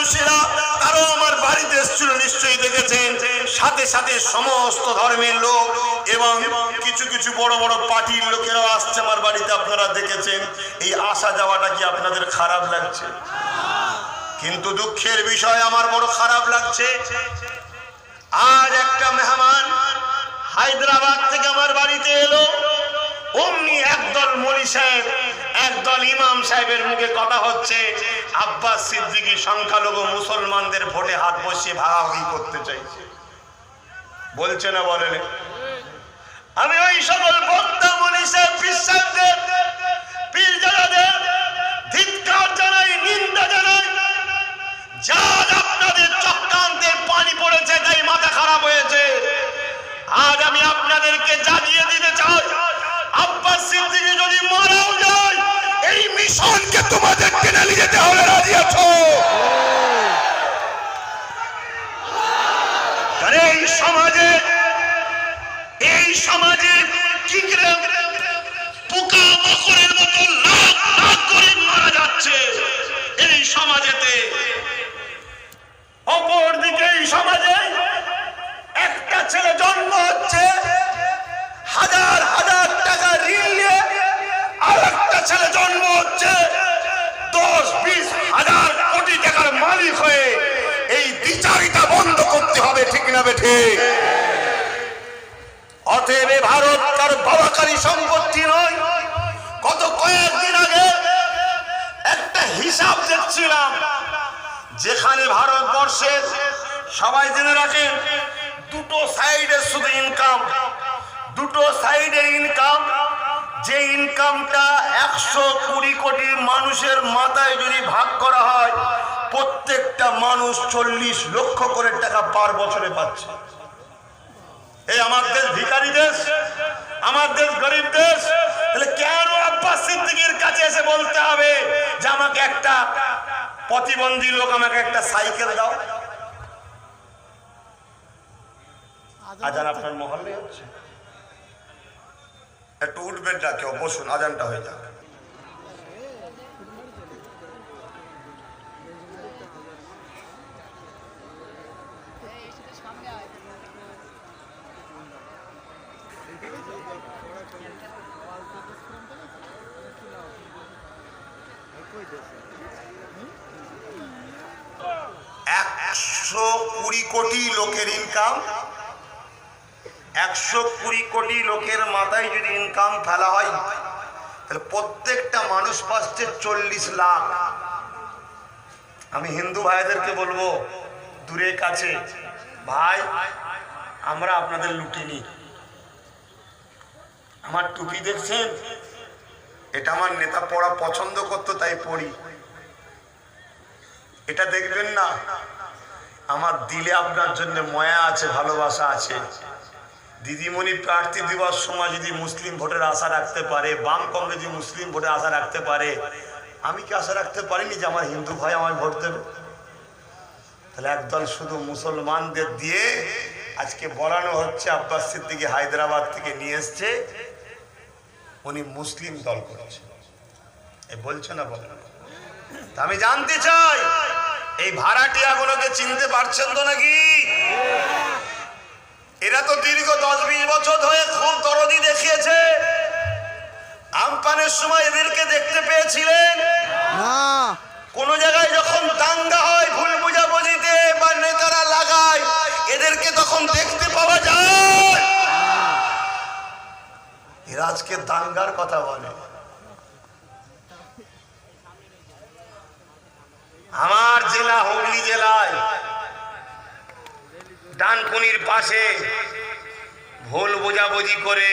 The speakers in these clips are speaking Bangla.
মানুষেরা তারাও আমার বাড়িতে এসেছিল, নিশ্চয়ই দেখেছেন। সাথে সাথে সমস্ত ধর্মের লোক এবং কিছু কিছু বড় বড় পার্টির লোকেরাও আসছে আমার বাড়িতে, আপনারা দেখেছেন। এই আসা যাওয়াটা কি আপনাদের খারাপ লাগছে? কিন্তু দুঃখের বিষয়, আমার বড় খারাপ লাগছে। আর একটা মেহমান হায়দ্রাবাদ থেকে আমার বাড়িতে এলো। অমনি একদল মলি একদল ইমাম সাহেবের মুখে কথা হচ্ছে, আব্বাস সিদ্দিকী সংখ্যালঘু মুসলমানদের ভোটে হাত বসিয়ে ভাগাভাগি করতে চাইছে। বলছে না বলেন আমি ওই সকল বক্তা খারাপ হয়েছে। আজ আমি আপনাদেরকে জানিয়ে দিতে চাই। আব্বাস সিদ্দিকী যদি যায় এই তোমাদের নিয়ে যেতে হবে, রাজি আছো? এই সমাজে এই সমাজে মারা যাচ্ছে। এই সমাজেতে অপর ছেলে জন্ম হচ্ছে। দশ, বিশ, হাজার কোটি টাকার মালিক হয়ে এই বিচারিতা বন্ধ করতে হবে, ঠিক না বেঠে অতএব ভারত তার বাবাকারী সম্পত্তি নয়। গত কয়েকদিন আগে একটা হিসাব দেখছিলাম, যেখানে ভারতবর্ষের সবাই জেনে রাখেন দুটো সাইডে শুধু ইনকাম দুটো সাইডের ইনকাম যে ইনকামটা একশো কুড়ি কোটি মানুষের মাথায় যদি ভাগ করা হয়, প্রত্যেকটা মানুষ চল্লিশ লক্ষ করে টাকা পার বছরে পাচ্ছে। এই আমার দেশ ভিখারি দেশ, আমার দেশ গরিব দেশ, তাহলে কেন আব্বাস সিদ্দিকির কাছে এসে বলতে হবে যে আমাকে একটা প্রতিবন্ধী লোক আমাকে একটা সাইকেল দাও? আজান আপনার মহল্লে হচ্ছে? একটু উঠবেন না কেউ বসুন আজানটা হয়ে যাবে একশো কুড়ি কোটি লোকের ইনকাম একশো কুড়ি কোটি লোকের মাথায় যদি ইনকাম ফেলা হয়, তাহলে প্রত্যেকটা মানুষ পাচ্ছে চল্লিশ লাখ। আমি হিন্দু ভাইদেরকে বলব দূরে কাছে, ভাই, আমরা আপনাদের লুটিনি। আমার টুপি দেখছেন? এটা আমার নেতা পড়া পছন্দ করতো, তাই পড়ি। এটা দেখবেন না, আমার দিলে আপনার জন্য ময়া আছে, ভালোবাসা আছে। দিদিমণি প্রার্থী দিবস সময় যদি মুসলিম ভোটের আশা রাখতে পারে, বাম কংগ্রেস মুসলিম ভোটের আশা রাখতে পারে, আমি কি আশা রাখতে পারিনি যে আমার হিন্দু ভাই আমায় ভোট দেবে? তাহলে একদল শুধু মুসলমানদের দিয়ে আজকে বলানো হচ্ছে, আব্বাস সিদ্দিকি হায়দ্রাবাদ থেকে নিয়ে এসছে, উনি মুসলিম দল করছে। বলছে না বলে আমি জানতে চাই, এই ভাড়াটিয়াগুলোকে চিনতে পারছেন তো নাকি? এরা তো দীর্ঘ দশ বিশ বছর ধরে খুব দরদি দেখিয়েছে। আমপানের সময় এদেরকে দেখতে পেয়েছিলেন। না। কোন জায়গায় যখন দাঙ্গা হয় ভুল বুঝাবুঝিতে বা নেতারা লাগায় এদেরকে তখন দেখতে পাওয়া যায়। এরা আজকে দাঙ্গার কথা বলে। আমার জেলা হুগলি জেলায় ডানকুনির পাশে ভুল বোঝাবুঝি করে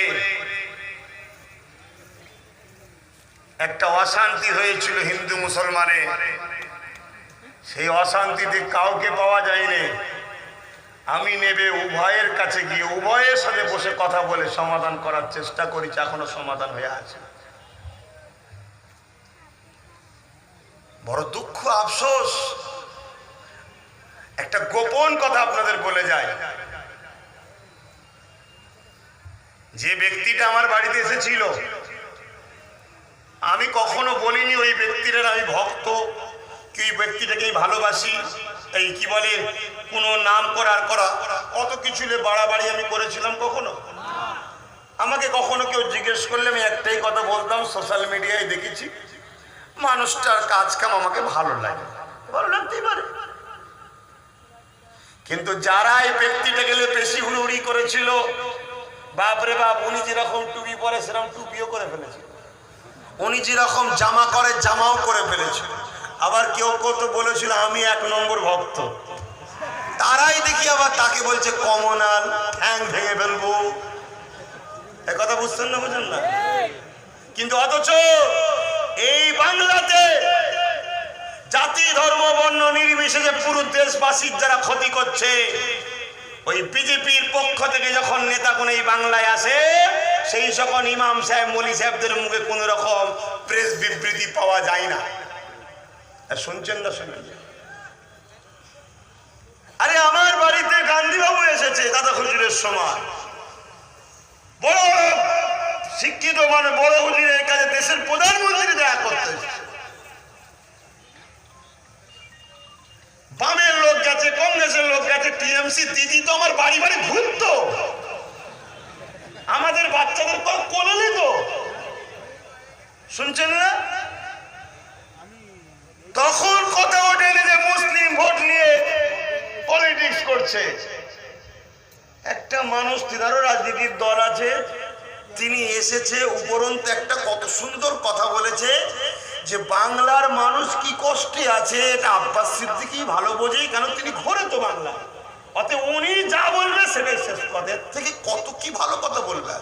একটা অশান্তি হয়েছিল হিন্দু মুসলমানে সেই অশান্তিতে কাউকে পাওয়া যায়নি। আমি নেবে উভয়ের কাছে গিয়ে উভয়ের সাথে বসে কথা বলে সমাধান করার চেষ্টা করেছি, এখনও সমাধান হয়ে আছে। বড় দুঃখ, আফসোস। একটা গোপন কথা আপনাদের বলে যায় যে ব্যক্তিটা আমার বাড়িতে এসেছিল, আমি কখনো বলিনি ওই ব্যক্তিটার আমি ভক্ত, কি ওই ব্যক্তিটাকে আমি ভালোবাসি, এই কি বলে, কোনো নাম করার করা কত কিছু বাড়াবাড়ি আমি করেছিলাম কখনো? আমাকে কখনো কেউ জিজ্ঞেস করলে আমি একটাই কথা বলতাম সোশ্যাল মিডিয়ায় দেখেছি, মানুষটার কাজ কাম আমাকে ভালো লাগে। ভালো লাগতেই পারে কিন্তু যারা এই ব্যক্তিটাকে নিয়ে বেশি হুড়ুহুড়ি করেছিল, বাপরে বাপ, উনি যেরকম টুপি পরে, সেরকম টুপিও করে ফেলেছিল। উনি যেরকম জামা করে, জামাও করে ফেলেছিল। আবার কেউ কেউ তো বলেছিল, আমি এক নম্বর ভক্ত। তারাই দেখি আবার তাকে বলছে কমনাল ঠ্যাং ভেঙে ফেলব। এ কথা বুঝছেন না বুঝেন না? কিন্তু অথচ এই বাংলাতে জাতি, ধর্ম, বর্ণ নির্বিশেষে পুরো দেশবাসীর যারা ক্ষতি করছে, ওই বিজেপির পক্ষ থেকে যখন নেতা কোন এই বাংলায় আসে, সেই সকল ইমাম সাহেব, মলি সাহেবদের মুখে কোন রকম প্রেস বিবৃতি পাওয়া যায় না। শুনছেন না শুনেন না? আরে আমার বাড়িতে গান্ধীবাবু এসেছে, দাদা হুজুরের সময়। বড় শিক্ষিত মানে বড় হুজুরের কাছে দেশের প্রধানমন্ত্রী দেখা করতে গেছে কংগ্রেসের লোক গেছে টিএমসি দিদি তো আমার বাড়ি বাড়ি ঘুরতো। আমাদের বাচ্চাদের তো কোলে নিত। শুনছেন না? তখন কথা ওঠেনি যে মুসলিম ভোট নিয়ে পলিটিক্স করছে। একটা মানুষ তিনারও রাজনীতির দল আছে, তিনি এসেছে, উপরন্ত একটা কত সুন্দর কথা বলেছে যে বাংলার মানুষ কি কষ্টে আছে, এটা আব্বাস সিদ্দিকি ভালো বোঝে, কেন তিনি ঘোরে তো বাংলা অতএব উনি যা বলবে সেটাই শেষ কথা থেকে কত কি ভালো কথা বলবে?